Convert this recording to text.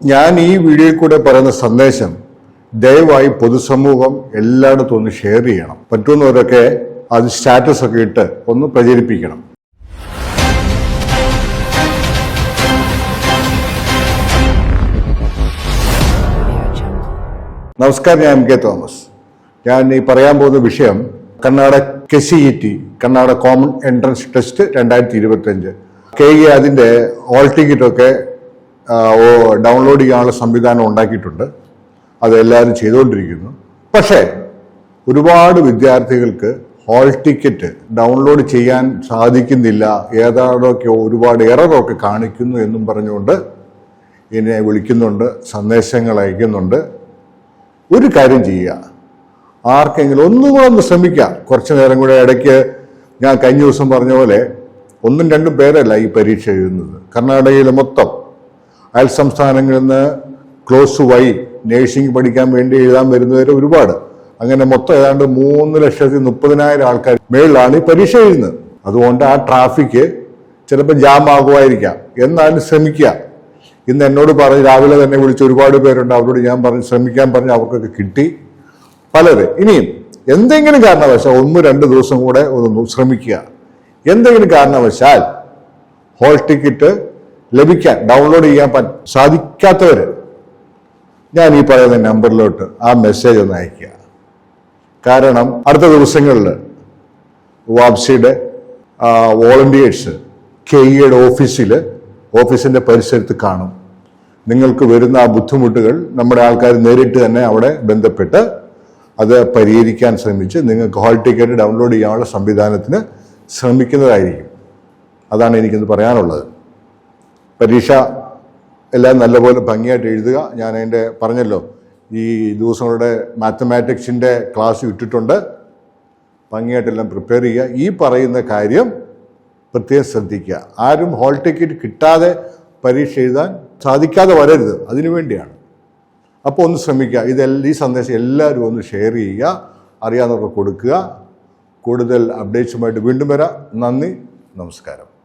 ഞാൻ ഈ വീഡിയോയിൽ കൂടെ പറയുന്ന സന്ദേശം ദയവായി പൊതുസമൂഹം എല്ലായിടത്തും ഒന്ന് ഷെയർ ചെയ്യണം. പറ്റുന്നവരൊക്കെ അത് സ്റ്റാറ്റസ് ഒക്കെ ഇട്ട് ഒന്ന് പ്രചരിപ്പിക്കണം. നമസ്കാരം ഞാൻ എം കെ തോമസ്. ഞാൻ ഈ പറയാൻ പോകുന്ന വിഷയം Karnataka K C E T Karnataka common entrance test രണ്ടായിരത്തി ഇരുപത്തി അഞ്ച് കെ ഇ അതിന്റെ ഓൾ ടിക്കറ്റൊക്കെ ഡൗൺലോഡ് ചെയ്യാനുള്ള സംവിധാനം ഉണ്ടാക്കിയിട്ടുണ്ട്. അത് എല്ലാവരും ചെയ്തുകൊണ്ടിരിക്കുന്നു. പക്ഷേ ഒരുപാട് വിദ്യാർത്ഥികൾക്ക് ഹോൾ ടിക്കറ്റ് ഡൗൺലോഡ് ചെയ്യാൻ സാധിക്കുന്നില്ല. ഏതാണ്ടൊക്കെ ഒരുപാട് എററൊക്കെ കാണിക്കുന്നു എന്നും പറഞ്ഞുകൊണ്ട് എന്നെ വിളിക്കുന്നുണ്ട് സന്ദേശങ്ങൾ അയക്കുന്നുണ്ട്. ഒരു കാര്യം ചെയ്യുക. ആർക്കെങ്കിലും ഒന്നും കൂടെ ഒന്ന് ശ്രമിക്കുക. കുറച്ച് നേരം കൂടെ ഇടയ്ക്ക് ഞാൻ കഴിഞ്ഞ ദിവസം പറഞ്ഞ പോലെ ഒന്നും രണ്ടും പേരല്ല ഈ പരീക്ഷ എഴുതുന്നത്. കർണാടകയിലെ മൊത്തം അയൽ സംസ്ഥാനങ്ങളിൽ നിന്ന് ക്ലോസ് വൈ നേഴ്സിംഗ് പഠിക്കാൻ വേണ്ടി എഴുതാൻ വരുന്നവർ ഒരുപാട്. അങ്ങനെ മൊത്തം ഏതാണ്ട് മൂന്ന് ലക്ഷത്തി മുപ്പതിനായിരം ആൾക്കാർ മേളിലാണ് ഈ പരീക്ഷ എഴുതുന്നത്. അതുകൊണ്ട് ആ ട്രാഫിക് ചിലപ്പോൾ ജാം ആകുമായിരിക്കാം. എന്നാലും ശ്രമിക്കുക. ഇന്ന് എന്നോട് പറഞ്ഞ് രാവിലെ തന്നെ വിളിച്ച് ഒരുപാട് പേരുണ്ട്. അവരോട് ഞാൻ പറഞ്ഞ് ശ്രമിക്കാൻ പറഞ്ഞ് അവർക്കൊക്കെ കിട്ടി. പലര് ഇനിയും എന്തെങ്കിലും കാരണവശാൽ ഒന്ന് രണ്ട് ദിവസം കൂടെ ഒന്ന് ശ്രമിക്കുക. എന്തെങ്കിലും കാരണവശാൽ ഹോൾ ടിക്കറ്റ് ലഭിക്കാൻ ഡൗൺലോഡ് ചെയ്യാൻ സാധിക്കാത്തവർ ഞാൻ ഈ പറയുന്ന നമ്പറിലോട്ട് ആ മെസ്സേജ് ഒന്ന് അയക്കുക കാരണം അടുത്ത ദിവസങ്ങളിൽ വാപ്സിയുടെ വോളണ്ടിയേഴ്സ് കെ ഇയുടെ ഓഫീസിൽ ഓഫീസിന്റെ പരിസരത്ത് കാണും. നിങ്ങൾക്ക് വരുന്ന ആ ബുദ്ധിമുട്ടുകൾ നമ്മുടെ ആൾക്കാർ നേരിട്ട് തന്നെ അവിടെ ബന്ധപ്പെട്ട് അത് പരിഹരിക്കാൻ ശ്രമിച്ച് നിങ്ങൾക്ക് ഹാൾ ടിക്കറ്റ് ഡൗൺലോഡ് ചെയ്യാനുള്ള സംവിധാനത്തിന് ശ്രമിക്കുന്നതായിരിക്കും. അതാണ് എനിക്കിന്ന് പറയാനുള്ളത്. പരീക്ഷ എല്ലാം നല്ലപോലെ ഭംഗിയായിട്ട് എഴുതുക. ഞാൻ അതിന്റെ പറഞ്ഞല്ലോ ഈ ദിവസങ്ങളുടെ മാത്തമാറ്റിക്സിന്റെ ക്ലാസ് ഇട്ടിട്ടുണ്ട്. ഭംഗിയായിട്ടെല്ലാം പ്രിപ്പയർ ചെയ്യുക. ഈ പറയുന്ന കാര്യം പ്രത്യേകം ശ്രദ്ധിക്കുക. ആരും ഹോൾ ടിക്കറ്റ് കിട്ടാതെ പരീക്ഷ എഴുതാൻ സാധിക്കാതെ വരരുത്. അതിനു വേണ്ടിയാണ്. അപ്പോൾ ഒന്ന് ശ്രമിക്കുക. ഇതെല്ലാം ഈ സന്ദേശം എല്ലാവരും ഒന്ന് ഷെയർ ചെയ്യുക. അറിയാവുന്നവർക്ക് കൊടുക്കുക. കൂടുതൽ അപ്ഡേറ്റ്സുമായിട്ട് വീണ്ടും വരാം. നന്ദി. നമസ്കാരം.